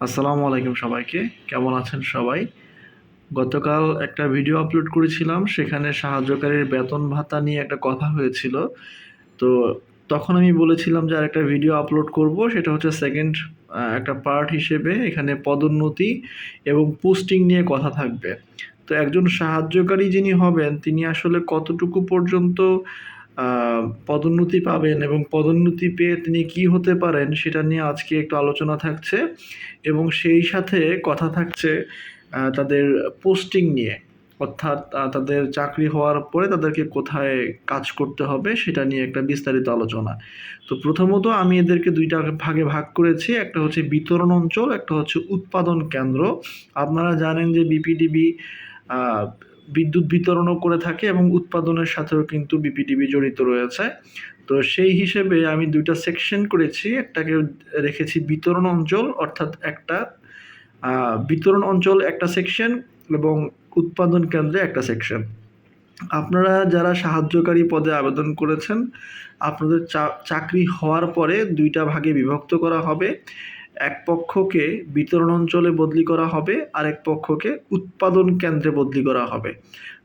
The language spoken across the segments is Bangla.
আসসালামু আলাইকুম সবাইকে। কেমন আছেন সবাই? গতকাল একটা ভিডিও আপলোড করেছিলাম, সেখানে সাহায্যকারীর বেতন ভাতা নিয়ে একটা কথা হয়েছিল। তো তখন আমি বলেছিলাম যে আরেকটা ভিডিও আপলোড করব, সেটা হচ্ছে সেকেন্ড একটা পার্ট হিসেবে এখানে পদোন্নতি এবং পোস্টিং নিয়ে কথা থাকবে। তো একজন সাহায্যকারী যিনি হবেন, তিনি আসলে কতটুকু পর্যন্ত পদোন্নতি পাবেন এবং পদোন্নতি পেয়ে তিনি কি হতে পারেন সেটা নিয়ে আজকে একটু আলোচনা থাকছে এবং সেই সাথে কথা থাকছে তাদের পোস্টিং নিয়ে। অর্থাৎ তাদের চাকরি হওয়ার পরে তাদেরকে কোথায় কাজ করতে হবে সেটা নিয়ে একটা বিস্তারিত আলোচনা। তো প্রথমত আমি এদেরকে দুইটা ভাগে ভাগ করেছি, একটা হচ্ছে বিতরণ অঞ্চল, একটা হচ্ছে উৎপাদন কেন্দ্র। আপনারা জানেন যে বিপিডিবি বিদ্যুৎ বিতরণও করে থাকে এবং উৎপাদনের সাথেও কিন্তু বিপিডিবি জড়িত রয়েছে। তো সেই হিসেবে আমি দুইটা সেকশন করেছি। একটাকে রেখেছি বিতরণ অঞ্চল, অর্থাৎ একটা বিতরণ অঞ্চল একটা সেকশন এবং উৎপাদন কেন্দ্রে একটা সেকশন। আপনারা যারা সাহায্যকারী পদে আবেদন করেছেন, আপনাদের চাকরি হওয়ার পরে দুইটা ভাগে বিভক্ত করা হবে। এক পক্ষকে বিতরণ অঞ্চলে বদলি করা হবে, আর এক পক্ষকে উৎপাদন কেন্দ্রে বদলি করা হবে।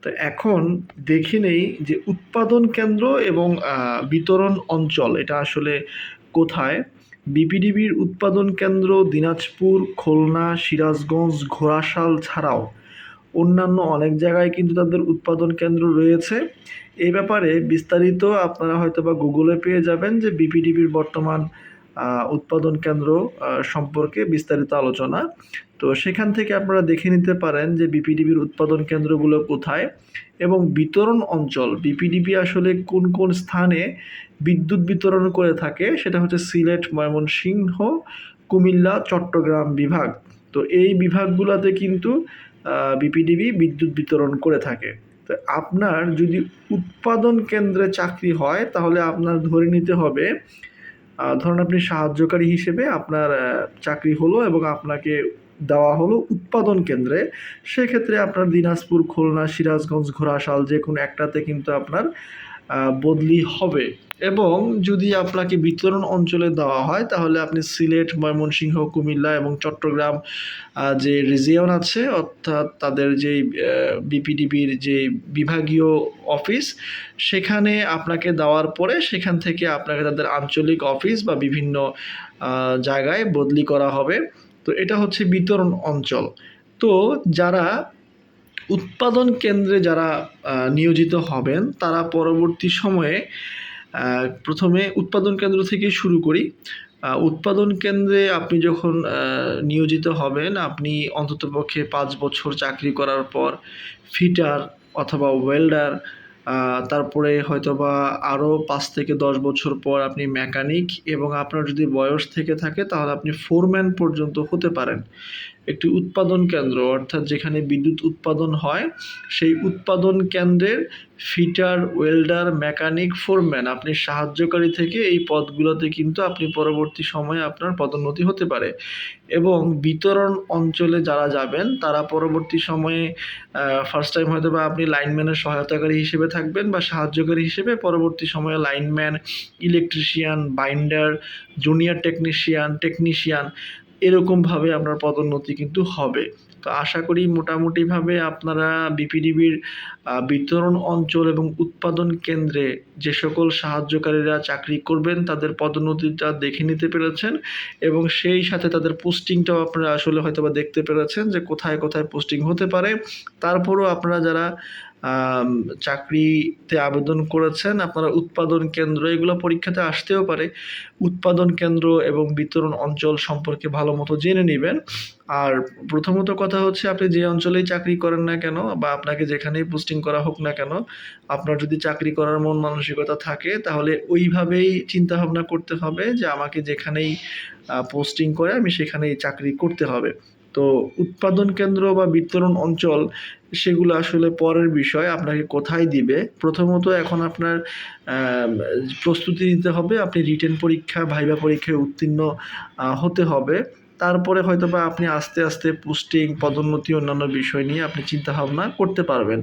তো এখন দেখি নেই যে উৎপাদন কেন্দ্র এবং বিতরণ অঞ্চল এটা আসলে কোথায়? বিপিডিবির উৎপাদন কেন্দ্র দিনাজপুর, খুলনা, সিরাজগঞ্জ, ঘোড়াশাল ছাড়াও অন্যান্য অনেক জায়গায় কিন্তু তাদের উৎপাদন কেন্দ্র রয়েছে। এই ব্যাপারে বিস্তারিত আপনারা হয়তো বা গুগলে পেয়ে যাবেন যে বিপিডিবির বর্তমান উৎপাদন কেন্দ্র সম্পর্কে বিস্তারিত আলোচনা। তো সেখান থেকে আপনারা দেখে নিতে পারেন যে বিপিডিবির উৎপাদন কেন্দ্রগুলো কোথায় এবং বিতরণ অঞ্চল বিপিডিবি আসলে কোন কোন স্থানে বিদ্যুৎ বিতরণ করে থাকে, সেটা হচ্ছে সিলেট, ময়মনসিংহ, কুমিল্লা, চট্টগ্রাম বিভাগ। তো এই বিভাগগুলোতে কিন্তু বিপিডিবি বিদ্যুৎ বিতরণ করে থাকে। তো আপনার যদি উৎপাদন কেন্দ্রে চাকরি হয়, তাহলে আপনার ধরে নিতে হবে ধরুন আপনি সাহায্যকারী হিসেবে আপনার চাকরি হলো এবং আপনাকে দেওয়া হলো উৎপাদন কেন্দ্রে, সেক্ষেত্রে আপনার দিনাজপুর, খুলনা, সিরাজগঞ্জ, ঘোড়াশাল যে কোনো একটাতে কিন্তু আপনার বদলি হবে। এবং যদি আপনাকে বিতরণ অঞ্চলে দেওয়া হয়, তাহলে আপনি সিলেট, ময়মনসিংহ, কুমিল্লা এবং চট্টগ্রাম যে রিজিয়ন আছে, অর্থাৎ তাদের যে বিপিডিবির যে বিভাগীয় অফিস, সেখানে আপনাকে দেওয়ার পরে সেখান থেকে আপনাকে তাদের আঞ্চলিক অফিস বা বিভিন্ন জায়গায় বদলি করা হবে। তো এটা হচ্ছে বিতরণ অঞ্চল। তো যারা উৎপাদন কেন্দ্রে যারা নিয়োজিত হবেন, তারা পরবর্তী সময়ে প্রথমে উৎপাদন কেন্দ্র থেকে শুরু করি। উৎপাদন কেন্দ্রে আপনি যখন নিয়োজিত হবেন, আপনি অন্ততপক্ষে পাঁচ বছর চাকরি করার পর ফিটার অথবা ওয়েল্ডার তারপরে হয়তোবা আরও পাঁচ থেকে দশ বছর পর আপনি মেকানিক এবং আপনার যদি বয়স থেকে থাকে, তাহলে আপনি ফোরম্যান পর্যন্ত হতে পারেন। একটি উৎপাদন কেন্দ্র, অর্থাৎ যেখানে বিদ্যুৎ উৎপাদন হয়, সেই উৎপাদন কেন্দ্রের ফিটার, ওয়েল্ডার, মেকানিক, ফোরম্যান আপনি সাহায্যকারী থেকে এই পদগুলোতে কিন্তু আপনি পরবর্তী সময়ে আপনার পদোন্নতি হতে পারে। এবং বিতরণ অঞ্চলে যারা যাবেন, তারা পরবর্তী সময়ে ফার্স্ট টাইম হয়তো বা আপনি লাইনম্যানের সহায়তাকারী হিসেবে থাকবেন বা সাহায্যকারী হিসেবে পরবর্তী সময়ে lineman electrician binder junior technician technician এরকমভাবে আপনার পদোন্নতি কিন্তু হবে। তো আশা করি মোটামুটিভাবে আপনারা বিপিডিবির বিতরণ অঞ্চল এবং উৎপাদন কেন্দ্রে যে সকল সাহায্যকারীরা চাকরি করবেন, তাদের পদোন্নতিটা দেখে নিতে পেরেছেন এবং সেই সাথে তাদের পোস্টিংটাও আপনারা আসলে হয়তো বা দেখতে পেরেছেন যে কোথায় কোথায় পোস্টিং হতে পারে। তারপরও আপনারা যারা চাকরিতে আবেদন করেছেন। আপনারা উৎপাদন কেন্দ্র, এগুলো পরীক্ষাতে আসতেও পারে। উৎপাদন কেন্দ্র এবং বিতরণ অঞ্চল সম্পর্কে ভালো মতো জেনে নেবেন। আর প্রথমত কথা হচ্ছে, আপনি যে অঞ্চলেই চাকরি করেন না কেন বা আপনাকে যেখানেই পোস্টিং করা হোক না কেন, আপনার যদি চাকরি করার মন মানসিকতা থাকে, তাহলে ওইভাবেই চিন্তা ভাবনা করতে হবে যে আমাকে যেখানেই পোস্টিং করে আমি সেখানেই চাকরি করতে হবে। তো উৎপাদন কেন্দ্র বা বিতরণ অঞ্চল, সেগুলো আসলে পরের বিষয়, আপনাকে কোথায় দিবে? প্রথমত এখন আপনার প্রস্তুতি নিতে হবে, আপনি রিটেন পরীক্ষা ভাইবা পরীক্ষায় উত্তীর্ণ হতে হবে। তারপরে হয়তো বা আপনি আস্তে আস্তে পোস্টিং, পদোন্নতি, অন্যান্য বিষয় নিয়ে আপনি চিন্তা ভাবনা করতে পারবেন।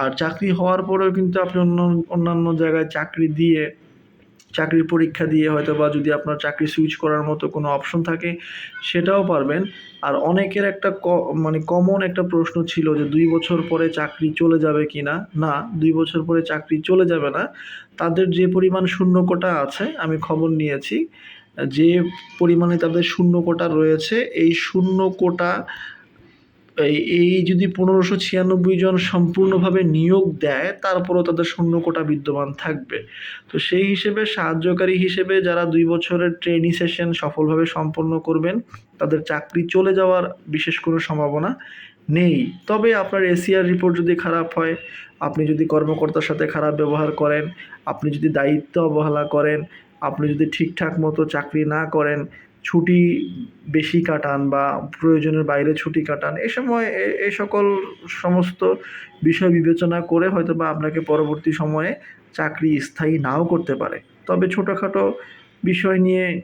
আর চাকরি হওয়ার পরেও কিন্তু আপনি অন্য অন্যান্য জায়গায় চাকরি দিয়ে চাকরির পরীক্ষা দিয়ে হয়তো বা যদি আপনার চাকরি সুইচ করার মতো কোনো অপশন থাকে, সেটাও পারবেন। আর অনেকের একটা ক- মানে কমন একটা প্রশ্ন ছিল যে দুই বছর পরে চাকরি চলে যাবে কি না না, দুই বছর পরে চাকরি চলে যাবে না। তাদের যে পরিমাণ শূন্য কোটা আছে, আমি খবর নিয়েছি, যে পরিমাণে তাদের শূন্য কোটা রয়েছে, এই শূন্য কোটা এই যদি পনেরোশো ছিয়ানব্বই জন সম্পূর্ণভাবে নিয়োগ দেয়, তারপরেও তাদের শূন্য কোটা বিদ্যমান থাকবে। তো সেই হিসেবে সাহায্যকারী হিসেবে যারা দুই বছরের ট্রেনিং সেশন সফলভাবে সম্পন্ন করবেন, তাদের চাকরি চলে যাওয়ার বিশেষ কোনো সম্ভাবনা নেই। তবে আপনার এসিআর রিপোর্ট যদি খারাপ হয়, আপনি যদি কর্মকর্তার সাথে খারাপ ব্যবহার করেন, আপনি যদি দায়িত্ব অবহেলা করেন, আপনি যদি ঠিকঠাক মতো চাকরি না করেন ছুটি বেশি কাটান বা প্রয়োজনের বাইরে ছুটি কাটান, এ সময় এ- সকল সমস্ত বিষয় বিবেচনা করে হয়তো বা আপনাকে পরবর্তী সময়ে চাকরি স্থায়ী নাও করতে পারে। তবে ছোটোখাটো বিষয় নিয়ে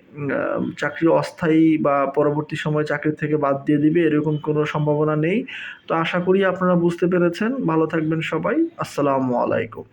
চাকরি অস্থায়ী বা পরবর্তী সময়ে চাকরি থেকে বাদ দিয়ে দিবে এরকম কোনো সম্ভাবনা নেই। তো আশা করি আপনারা বুঝতে পেরেছেন। ভালো থাকবেন সবাই। আসসালামু আলাইকুম।